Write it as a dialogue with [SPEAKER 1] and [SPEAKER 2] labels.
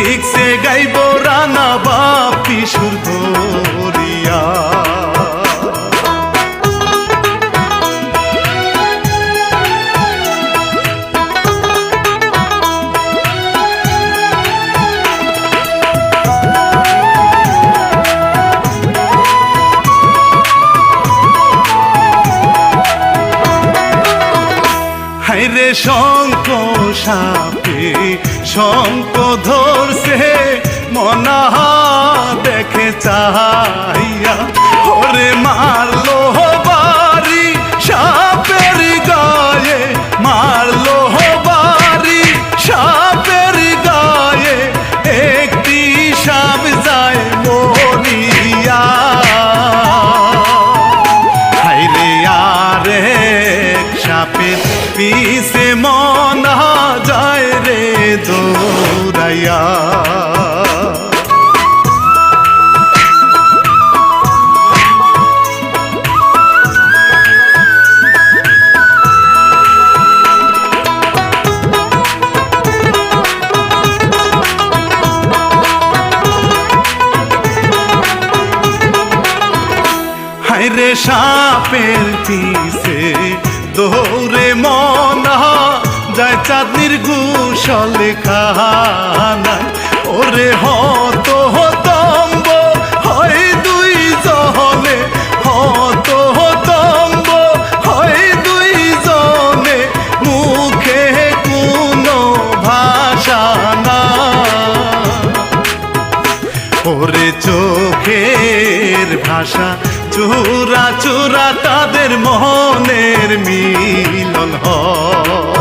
[SPEAKER 1] লিখছে গাইব রানা বাপি সুর শঙ্ক সাপে শঙ্ক ধরছে মনাহা দেখে চাইয়া ওরে মারলো বাড়ি, সাপের গায়ে মারলো বাড়ি, সাপের গায়ে একটি সাপ যায় মরিয়া। হাইরে আরে সাপের পিছে মনা যায় রে দৌড়াইয়া। হাইরে সাপের পিছে দৌড়ে মনা গুসলে খানায় ওরে হত হতম্ব হয় দুই জলে হত হতম্ব হয় দুই জনে। মুখে কোনো ভাষা না। ওরে চোখের ভাষা চূড়া চূড়া তাদের মনের মিলন হয়।